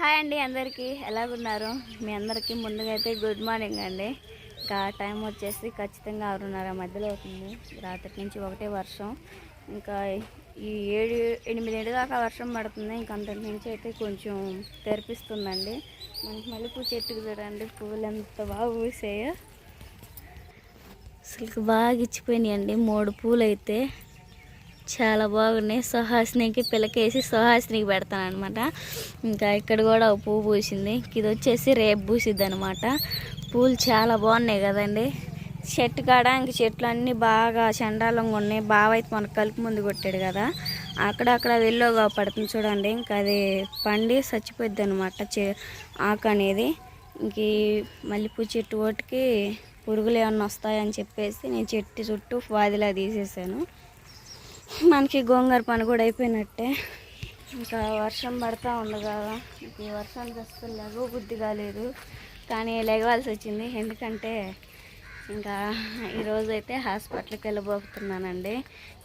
Hi అండి అందరికీ. ఎలాగున్నారు? మీ అందరికీ ముందుగా అయితే గుడ్ మార్నింగ్ అండి. ఇంకా టైం వచ్చేసి ఖచ్చితంగా ఆరున్నర మధ్యలో అవుతుంది. రాత్రి నుంచి ఒకటే వర్షం. ఇంకా ఈ ఏడు ఎనిమిది దాకా వర్షం పడుతుంది. ఇంకా అంతటి నుంచి అయితే కొంచెం తెరిపిస్తుందండి. మనకి మల్లెపూ చెట్టుకు చూడండి. పువ్వులు ఎంత బాగా పూసాయో. అసలు బాగా ఇచ్చిపోయినాయండి. మూడు పూలు అయితే చాలా బాగున్నాయి. సుహాసినికి పిల్లకేసి సుహాసినికి పెడతాను అనమాట ఇంకా ఇక్కడ కూడా ఒక పువ్వు పూసింది. ఇది వచ్చేసి రేపు పూసిద్ది అనమాట పూలు చాలా బాగున్నాయి కదండి. చెట్టు కాడ ఇంక చెట్లు అన్నీ బాగా చండాలంగా ఉన్నాయి. బాగా అయితే మనకు కలుపు ముందు కొట్టాడు కదా. అక్కడక్కడ వెళ్ళోగా పడుతుంది చూడండి. ఇంకా అది పండి చచ్చిపోద్ది అనమాట చె ఆకు అనేది. ఇంక మల్లెపూ చెట్టు ఒకటికి పురుగులు ఏమన్నా వస్తాయని చెప్పేసి నేను చెట్టు చుట్టూ వాదిలా తీసేసాను. మనకి గోంగూర పని కూడా అయిపోయినట్టే. ఇంకా వర్షం పడతా ఉంది కదా. ఇంక ఈ వర్షానికి అస్సలు లెగవ బుద్ధి కాలేదు. కానీ లెగవాల్సి వచ్చింది. ఎందుకంటే ఇంకా ఈరోజైతే హాస్పిటల్కి వెళ్ళబోతున్నానండి.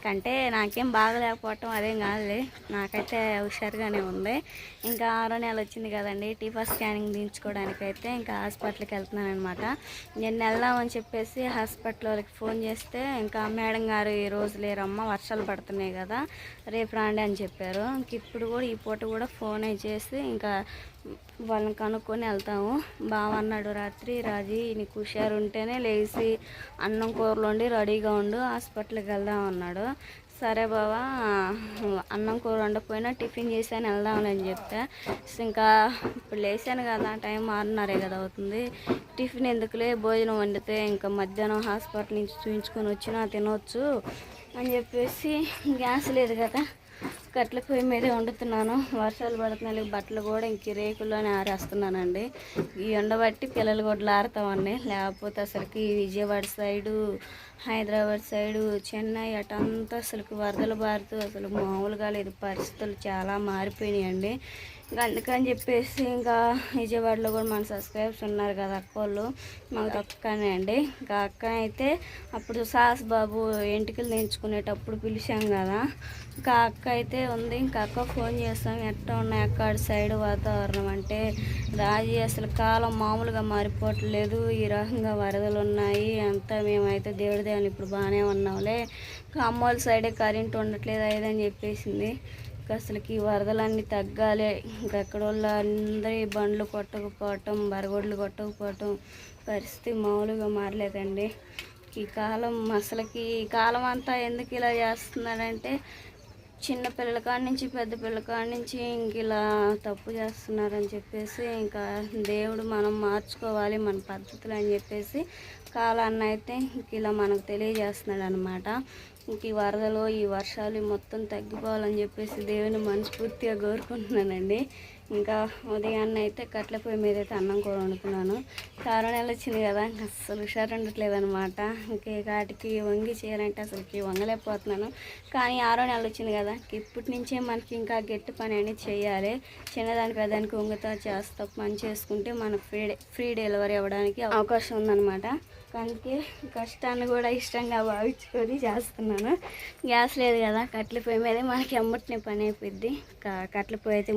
కంటే నాకేం బాగలేకపోవటం అదేం కాదులే. నాకైతే హుషారుగానే ఉంది. ఇంకా ఆరో నెల వచ్చింది కదండి. టీఫా స్కానింగ్ తీయించుకోవడానికైతే ఇంకా హాస్పిటల్కి వెళ్తున్నాను అనమాట నేను వెళ్దామని చెప్పేసి హాస్పిటల్ వాళ్ళకి ఫోన్ చేస్తే ఇంకా మేడం గారు ఈ రోజు లేరమ్మ వర్షాలు పడుతున్నాయి కదా రేపు రాండి అని చెప్పారు. ఇంక ఇప్పుడు కూడా ఈ పూట కూడా ఫోన్ చేసి ఇంకా వాళ్ళని కనుక్కొని వెళ్తాము. బావ అన్నాడు రాత్రి రాజీ నీకు హుషారు ఉంటేనే లేచి అన్నం కూరలు ఉండి రెడీగా ఉండు హాస్పిటల్కి వెళ్దాం అన్నాడు. సరే బావా అన్నం కూర వండకపోయినా టిఫిన్ చేసాను వెళ్దామని అని చెప్తే ఇంకా ఇప్పుడు లేచాను కదా టైం ఆరున్నరే కదా అవుతుంది. టిఫిన్ ఎందుకులే భోజనం వండితే ఇంకా మధ్యాహ్నం హాస్పిటల్ నుంచి చూపించుకొని వచ్చినా తినవచ్చు అని చెప్పేసి గ్యాస్ లేదు కదా. కట్ల పొయ్యి మీదే వండుతున్నాను. వర్షాలు పడుతున్నాయి. బట్టలు కూడా ఇంక రేకుల్లోనే ఆరేస్తున్నానండి. ఈ ఎండబట్టి పిల్లలు కూడా ఆరుతామండి. లేకపోతే అసలుకి విజయవాడ సైడు హైదరాబాద్ సైడు చెన్నై అటంతా అసలుకి వరదలు బారుతూ అసలు మామూలుగా లేదు. పరిస్థితులు చాలా మారిపోయినాయండి. ఇంకా అందుకని చెప్పేసి ఇంకా విజయవాడలో కూడా మన సబ్స్క్రైబ్స్ ఉన్నారు కదా అక్క వాళ్ళు మాకు తక్కువనే అండి. ఇంకా అక్క అయితే అప్పుడు సాస్ బాబు ఎంటికలు నేర్చుకునేటప్పుడు పిలిచాం కదా. ఇంకా అక్క అయితే ఉంది ఇంకా అక్క ఫోన్ చేస్తాం ఎట్లా ఉన్నాయి అక్క సైడ్ వాతావరణం అంటే రాజీ అసలు కాలం మామూలుగా మారిపోవట్లేదు ఈ రకంగా వరదలు ఉన్నాయి అంతా మేమైతే దేవుడి దేవుని ఇప్పుడు బాగానే ఉన్నాంలే. ఇంకా అమ్మోళ్ళ సైడే కరెంట్ ఉండట్లేదు అదని చెప్పేసింది. అసలుకి వరదలన్నీ తగ్గాలి. ఇంకా ఎక్కడ అందరి బండ్లు కొట్టకపోవటం బరగొడ్లు కొట్టకపోవటం పరిస్థితి మామూలుగా మారలేదండి. ఈ కాలం అసలుకి ఈ కాలం అంతా ఎందుకు ఇలా చేస్తున్నాడంటే చిన్న పిల్లకాడ నుంచి పెద్ద పిల్లకాడ నుంచి ఇంక ఇలా తప్పు చేస్తున్నారని చెప్పేసి ఇంకా దేవుడు మనం మార్చుకోవాలి మన పద్ధతులు అని చెప్పేసి కాలాన్ని అయితే ఇంక ఇలా మనకు తెలియజేస్తున్నాడు అనమాట ఇంక ఈ వరదలు ఈ వర్షాలు మొత్తం తగ్గిపోవాలని చెప్పేసి దేవుని మనస్ఫూర్తిగా కోరుకుంటున్నానండి. ఇంకా ఉదయాన్నే అయితే కట్ల పొయ్యి మీద అయితే అన్నం కూర వండుతున్నాను కారం నెల వచ్చింది కదా ఇంక అస్సలు హుషారు ఉండట్లేదు అనమాట ఇంకే వాటికి వంగి చేయాలంటే అసలుకి వంగలేకపోతున్నాను. కానీ ఆరో నెల వచ్చింది కదా ఇప్పటి నుంచే మనకి ఇంకా గట్టి పని అనేది చేయాలి. చిన్నదానికి పెద్దానికి వంగుతా చేస్తా పని చేసుకుంటే మనకు ఫ్రీ ఫ్రీ డెలివరీ అవ్వడానికి అవకాశం ఉందన్నమాట. అందుకే కష్టాన్ని కూడా ఇష్టంగా భావించుకొని చేస్తున్నాను. గ్యాస్ లేదు కదా కట్టెల పొయ్యి మీదే మనకి ఎమ్మటినే పని అయిపోద్ది కట్ల కట్టెల పొయ్యి అయితే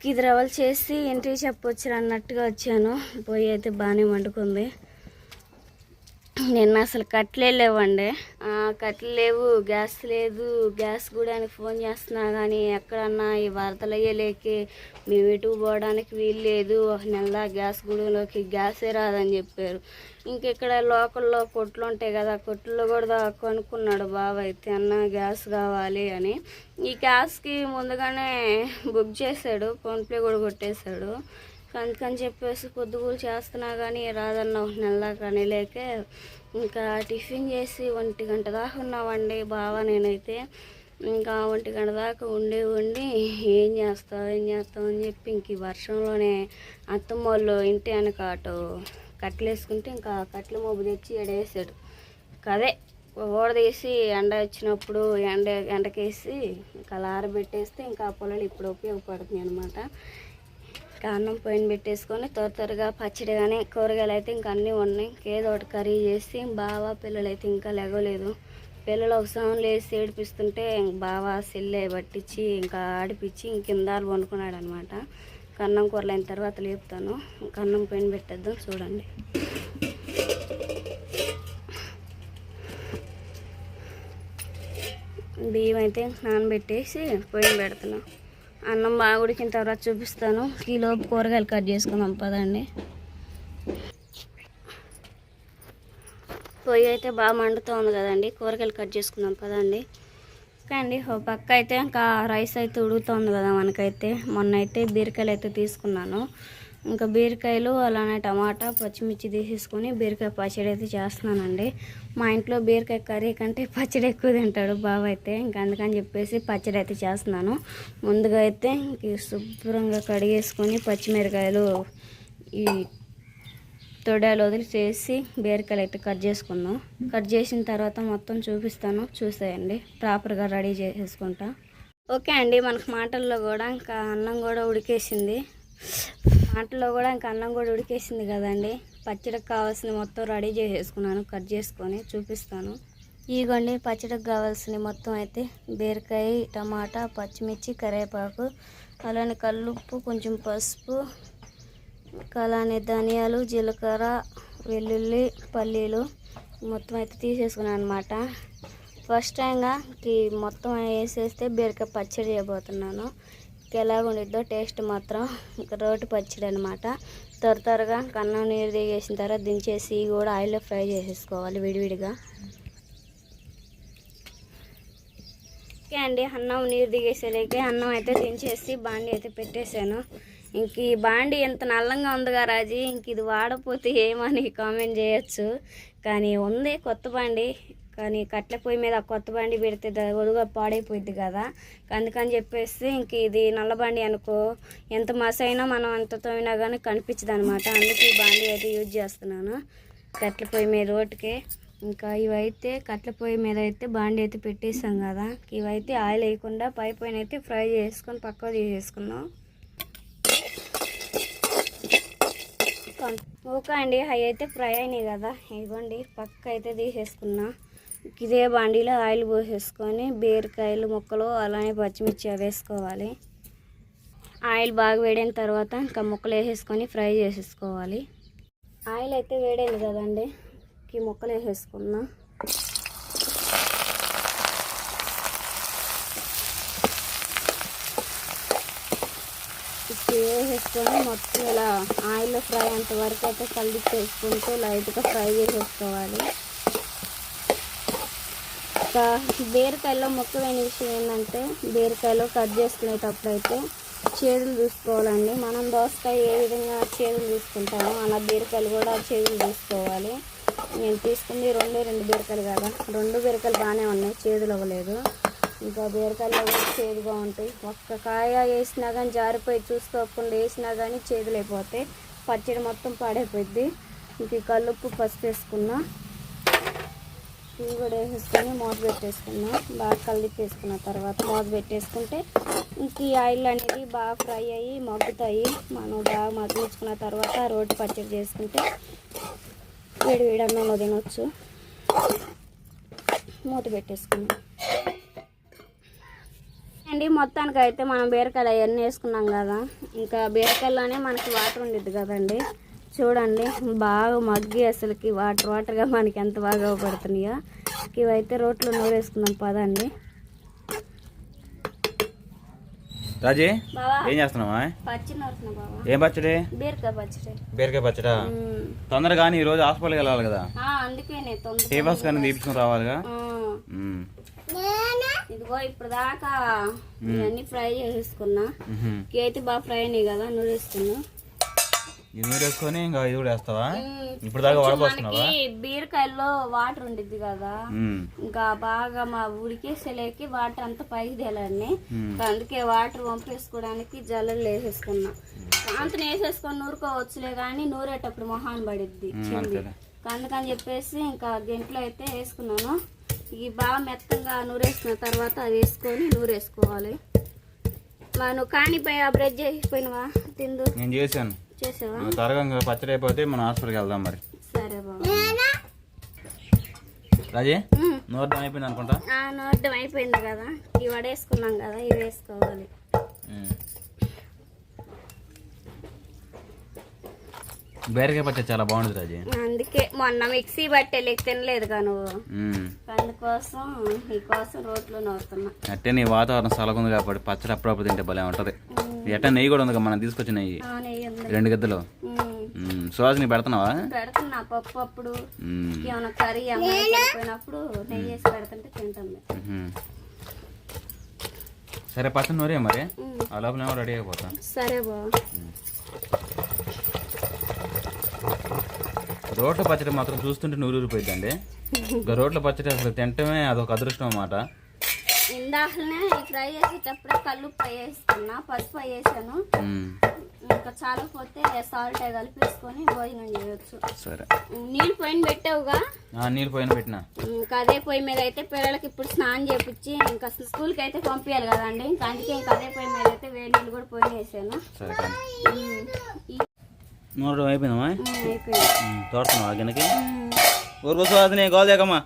ముట్ ఇది చేసి ఇంటికి చెప్పొచ్చు అన్నట్టుగా వచ్చాను. పోయి అయితే బాగానే వండుకుంది. నిన్న అసలు కట్టలే లేవండి. కట్లు లేవు గ్యాస్ లేదు. గ్యాస్ కూడా అని ఫోన్ చేస్తున్నా కానీ ఎక్కడన్నా ఈ వరదలు అయ్యలేకి మేము ఇటు పోవడానికి వీలు లేదు. ఒక నెల గ్యాస్ గూడెంలోకి గ్యాసే రాదని చెప్పారు. ఇంకెక్కడ లోకల్లో కొట్లు ఉంటాయి కదా కొట్లో కూడా కొనుక్కున్నాడు బాబు అయితే అన్న గ్యాస్ కావాలి అని. ఈ గ్యాస్కి ముందుగానే బుక్ చేశాడు ఫోన్పే కూడా కొట్టేశాడు. అందుకని చెప్పేసి పొద్దుగూలు చేస్తున్నా కానీ రాదన్న ఒక నెల కానీ లేకే ఇంకా టిఫిన్ చేసి ఒంటి గంట దాకా ఉన్నామండి బావా నేనైతే. ఇంకా ఒంటి గంట దాకా ఉండి ఉండి ఏం చేస్తావు ఏం చేస్తావు అని చెప్పి ఇంక వర్షంలోనే అత్తమ్మ వాళ్ళు ఇంటి వెనక అటు కట్టెలు వేసుకుంటే ఇంకా కట్టెల మోపు తెచ్చి ఎడేసాడు. అదే ఓడ తీసి ఎండ వచ్చినప్పుడు ఎండ ఎండకేసి ఇంకా అలా ఆరబెట్టేస్తే ఇంకా ఆ పొలాలు ఇప్పుడు ఉపయోగపడుతుంది అనమాట అన్నం పొయ్యిన పెట్టేసుకొని త్వర త్వరగా పచ్చడి కానీ కూరగాయలు అయితే ఇంకా అన్నీ ఉన్నాయి. ఏదో ఒకటి కర్రీ చేసి బావ పిల్లలు అయితే ఇంకా లెగలేదు పిల్లలు ఒకసారి లేసి ఏడిపిస్తుంటే బావ సెల్లే పట్టించి ఇంకా ఆడిపించి ఇంకిందాలు వండుకున్నాడు అనమాట కన్నం కూరలు అయిన తర్వాత లేపుతాను. కన్నం పైన పెట్టేద్దాం చూడండి. బియ్యం అయితే నానబెట్టేసి పొయ్యి పెడుతున్నాం. అన్నం బాగా ఉడికిన తర్వాత చూపిస్తాను. ఈలోపు కూరగాయలు కట్ చేసుకుందాం పదండి. పొయ్యి అయితే బాగా మండుతోంది కదండి. కూరగాయలు కట్ చేసుకుందాం పదండి. ఓకే అండి ఓ పక్క అయితే ఇంకా రైస్ అయితే ఉడుగుతోంది కదా మనకైతే. మొన్న అయితే బీరకాయలు అయితే తీసుకున్నాను. ఇంకా బీరకాయలు అలానే టమాటా పచ్చిమిర్చి తీసేసుకొని బీరకాయ పచ్చడి అయితే చేస్తున్నానండి. మా ఇంట్లో బీరకాయ కర్రీ కంటే పచ్చడి ఎక్కువ తింటాడు బావ అయితే. ఇంకా అందుకని చెప్పేసి పచ్చడి అయితే చేస్తున్నాను. ముందుగా అయితే ఇంక శుభ్రంగా కడిగేసుకొని పచ్చిమిరకాయలు ఈ తొడాలు వదిలిసేసి బీరకాయలు అయితే కట్ చేసుకుందాం. కట్ చేసిన తర్వాత మొత్తం చూపిస్తాను. చూసేయండి. ప్రాపర్గా రెడీ చేసేసుకుంటా. ఓకే అండి మనకు మాటల్లో కూడా ఇంకా అన్నం కూడా ఉడికేసింది. దాంట్లో కూడా ఇంకా అన్నం కూడా ఉడికేసింది కదండి. పచ్చడికి కావాల్సిన మొత్తం రెడీ చేసేసుకున్నాను కట్ చేసుకొని చూపిస్తాను. ఇగోండి పచ్చడికి కావాల్సిన మొత్తం అయితే బీరకాయ టమాటా పచ్చిమిర్చి కరివేపాకు అలానే కల్లుప్పు కొంచెం పసుపు అలానే ధనియాలు జీలకర్ర వెల్లుల్లి పల్లీలు మొత్తం అయితే తీసేసుకున్నాను అనమాట ఫస్ట్ టైంగా మొత్తం వేసేస్తే బీరకాయ పచ్చడి చేయబోతున్నాను. ఎలాగ ఉండిద్దో టేస్ట్ మాత్రం ఇంకా రోటి పచ్చడి అనమాట త్వర త్వరగా కన్నం నీరు దిగేసిన తర్వాత దించేసి ఇవి కూడా ఆయిల్లో ఫ్రై చేసేసుకోవాలి విడివిడిగా. ఓకే అండి అన్నం నీరు దిగేసేలేకే అన్నం అయితే దించేసి బాండి అయితే పెట్టేశాను. ఇంక ఈ బాండి ఎంత నల్లంగా ఉందిగా రాజీ ఇంక ఇది వాడపోతే ఏమని కామెంట్ చేయొచ్చు. కానీ ఉంది కొత్త బాండి కానీ కట్ల పొయ్యి మీద కొత్త బండి పెడితే ద- ఒదుగా పాడైపోయింది కదా. అందుకని చెప్పేసి ఇంక ఇది నల్ల బండి అనుకో ఎంత మస అయినా మనం ఎంత తోమినా కానీ కనిపించదు అనమాట అందుకే ఈ బాండి అయితే యూజ్ చేస్తున్నాను. కట్ల పొయ్యి మీద రోడ్కే ఇంకా ఇవైతే కట్ల పొయ్యి మీద అయితే బాండి అయితే పెట్టేసాం కదా. ఇవైతే ఆయిల్ వేయకుండా పై పైన అయితే ఫ్రై చేసుకొని పక్కకు తీసేసుకున్నాం ఓకే అండి అవి అయితే ఫ్రై అయినాయి కదా. ఇవ్వండి పక్క అయితే తీసేసుకున్నా. ఇదే బండిలో ఆయిల్ పోసేసుకొని బీరకాయలు ముక్కలు అలానే పచ్చిమిర్చి వేసుకోవాలి. ఆయిల్ బాగా వేడైన తర్వాత ఇంకా ముక్కలు వేసేసుకొని ఫ్రై చేసేసుకోవాలి. ఆయిల్ అయితే వేడైంది కదండి ఈ ముక్కలు వేసేసుకున్నా. వేసేసుకొని మొత్తం ఇలా ఆయిల్లో ఫ్రై అంతవరకు అయితే అయితే కలిపేసుకుంటూ లైట్గా ఫ్రై చేసేసుకోవాలి. ఇంకా బీరకాయలో ముఖ్యమైన విషయం ఏంటంటే బీరకాయలో కట్ చేసుకునేటప్పుడు అయితే చేదులు చూసుకోవాలండి. మనం దోసకాయ ఏ విధంగా చేదులు చూసుకుంటామో అలా బీరకాయలు కూడా చేదులు చూసుకోవాలి. నేను తీసుకుంది రెండే రెండు బీరకాయలు కదా. రెండు బీరకాయలు బాగానే ఉన్నాయి చేదులు అవ్వలేదు. ఇంకా బీరకాయలు కూడా చేదుగా ఉంటాయి. ఒక్క కాయ వేసినా కానీ జారిపోయి చూసుకోకుండా వేసినా కానీ చేదులు అయిపోతాయి పచ్చడి మొత్తం పాడైపోద్ది ఇంక కల్లుప్పు పసుపు వేసుకున్నా ఇవి కూడా వేసేసుకొని మూత పెట్టేసుకున్నాం బాగా కలిపేసుకున్న తర్వాత మూత పెట్టేసుకుంటే ఇంక ఈ ఆయిల్ అనేది బాగా ఫ్రై అయ్యి మగ్గుతాయి. మనం బాగా మగ్గించుకున్న తర్వాత రోటి పచ్చడి చేసుకుంటే వేడి వేడి అన్నంలో తినొచ్చు. మూత పెట్టేసుకున్నాం అండి మొత్తానికి అయితే మనం బీరకాయలు అవన్నీ వేసుకున్నాం కదా. ఇంకా బీరకాయలోనే మనకి వాటర్ ఉండిద్ది కదండి. చూడండి బాగా మగ్గి అసలుకి వాటర్ వాటర్గా మనకి ఎంత బాగా అవపడుతున్నాయో. ఇవైతే రోట్లో నూరేసుకుందాం పదండి. రాజీ ఏం చేస్తున్నావా? పచ్చి నూరుతున్నా బావా. ఏం పచ్చడి? బీరకాయ పచ్చడి. బీరకాయ పచ్చడా? ఉమ్. తొందరగా ఈ రోజు హాస్పిటల్కి వెళ్ళాలి కదా? ఆ, అందుకే నేను తొందర టీబస్ కానీ తీపించుకుని రావాలిగా. ఇదిగో ఇప్పుడు దాకా ఇవన్నీ ఫ్రై చేసేసుకున్నా. ఉహుం. ఇవి అయితే బాగా ఫ్రై అయినాయి కదా నూరేసుకున్నా. ఇది వేసుకొని ఇంకా ఇది కూడా వేస్తావా? ఇప్పుడు దాకా బీరకాయల్లో వాటర్ ఉండిద్ది కదా. ఇంకా బాగా మా ఉడికేసేలేకి వాటర్ అంతా పైకి తేలండి. అందుకే వాటర్ పంపేసుకోవడానికి జల్లలు వేసేసుకున్నా. అంతను వేసేసుకొని నూరుకోవచ్చులే కానీ నూరేటప్పుడు మొహాన్ పడిద్ది అందుకని చెప్పేసి ఇంకా గంటలో అయితే వేసుకున్నాను. ఇవి బాగా మెత్తంగా నూరేసుకున్న తర్వాత అవి వేసుకొని నూరేసుకోవాలి. నువ్వు కానిపోయి ఆ బ్రెడ్ చేసిపోయినవా తిందు. నేను చేశాను. చేసావా? త్వరగా ఇంకా పచ్చడి అయిపోతే మనం హాస్పిటల్కి వెళ్దాం మరి. సరే బాబు. రాజీ ఉమ్. నూరు అయిపోయింది అనుకుంటా? ఆ నోడ్డం అయిపోయింది కదా. ఇవి వడేసుకున్నాం కదా ఇవి వేసుకోవాలి. బీరకాయ పచ్చడి చాలా బాగుంటుంది రాజీ. అందుకే మొన్న మిక్సీ బట్టి తినలేదుగా నువ్వు. ఉమ్. అందుకోసం నీకోసం రోట్లో నవ్వుతున్నా అట్టే నీ వాతావరణం సలగుంది కాబట్టి పచ్చడి అప్పుడప్పుడు తింటే భలే ఉంటది. ఎట్ట నెయ్యి కూడా ఉంది మనం తీసుకొచ్చిన నెయ్యి. రెండు గద్దలు. సుహాసిని పెడుతున్నావా? పెడుతున్నా పప్పు అప్పుడు. ఏమైనా కర్రీ వెళ్ళిపోయినప్పుడు నెయ్యి వేసి పెడుతుంటే తింటుంది. సరే పచ్చడి నూరే మరి. ఆ లోపల రెడీ అయిపోతా. సరే బా రోడ్ల పచ్చడి మాత్రం చూస్తుంటే నూరూరిపోయిందండి ఇంకా రోడ్ల పచ్చడి అసలు తింటమే అదొక అదృష్టం అన్నమాట. ఇందాకనే ఫ్రై చేసేటప్పుడు కళ్ళు ఫ్రై వేసుకున్నా పసుపు వేసాను. ఇంకా చాలా పోతే సాల్ట్ కలిపేసుకొని భోజనం చేయొచ్చు. సరే. నీళ్ళు పొయ్యిన పెట్టావుగా? నీళ్ళు పోయిన పెట్టిన. ఇంకా అదే పొయ్యి మీద అయితే పిల్లలకి ఇప్పుడు స్నానం చేపించి ఇంకా స్కూల్కి అయితే పంపించాలి కదండి. ఇంకా అందుకే ఇంకా అదే పొయ్యి మీద అయితే వేడి నీళ్ళు కూడా పొయ్యి వేసాను నూరడం అయిపోయిందమ్మా? తోడుతున్నావా గిన్నెకి ఉమ్, ఊరుకో సుహాసిని గోదేకమ్మా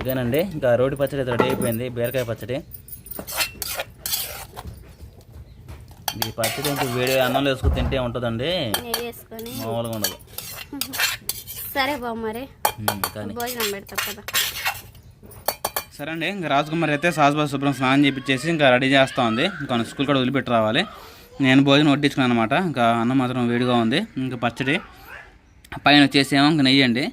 ఇదేనండి ఇంకా రోటి పచ్చడి అయితే రెడీ అయిపోయింది బీరకాయ పచ్చడి. ఈ పచ్చడి ఇంకా వేడి అన్నంలో వేసుకుని తింటే ఉంటుందండి. మామూలుగా ఉండదు. సరే బావ మరి. ఉమ్, కానీ. భోజనం పెడతా కదా సరే అండి ఇంకా రాజకుమారి అయితే సాస్బాస్ శుభ్రం స్నానం చేపించేసి ఇంకా రెడీ చేస్తూ ఉంది. ఇంకా స్కూల్ కూడా వదిలిపెట్టి రావాలి. నేను భోజనం వడ్డించుకున్నాను అనమాట ఇంకా అన్నం మాత్రం వేడిగా ఉంది. ఇంకా పచ్చడి. పైన వచ్చేసేమో ఇంకా నెయ్యి అండి.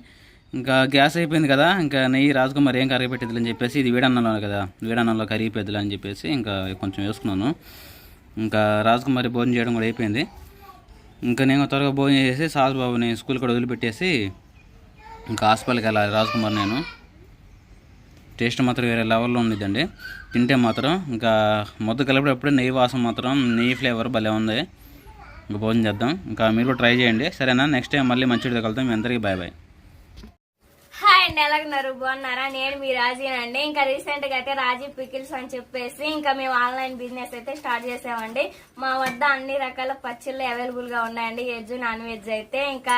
ఇంకా గ్యాస్ అయిపోయింది కదా ఇంకా నెయ్యి రాజకుమారి ఏం కరిగిపెట్టేది అని చెప్పేసి ఇది వేడన్నంలో కదా. వేడన్నంలో కరిగిపోద్దులు అని చెప్పేసి ఇంకా కొంచెం వేసుకున్నాను. ఇంకా రాజకుమారి భోజనం చేయడం కూడా అయిపోయింది. ఇంకా నేను త్వరగా భోజనం చేసి సాస్ బాబుని స్కూల్ కూడా వదిలిపెట్టేసి ఇంకా హాస్పిటల్కి వెళ్ళాలి రాజకుమార్ నేను. టేస్ట్ మాత్రం వేరే లెవెల్లో ఉండిద్దండి. తింటే మాత్రం ఇంకా ముద్ద కలిపేటప్పుడు నెయ్యి వాసన మాత్రం నెయ్యి ఫ్లేవర్ భలే ఉంది. ఇంకా భోజనం చేద్దాం. ఇంకా మీరు కూడా ట్రై చేయండి. సరేనా? నెక్స్ట్ టైం మళ్ళీ మంచిగా కలుద్దాం. మీ అందరికీ బాయ్ బాయ్. హాయ్ అండి ఎలాగున్నారు? బాగున్నారా? నేను మీ రాజీనండి ఇంకా రీసెంట్గా అయితే రాజీ పికిల్స్ అని చెప్పేసి ఇంకా మేము ఆన్లైన్ బిజినెస్ అయితే స్టార్ట్ చేసామండి. మా వద్ద అన్ని రకాల పచ్చళ్ళు అవైలబుల్గా ఉన్నాయండి. వెజ్ నాన్ వెజ్ అయితే ఇంకా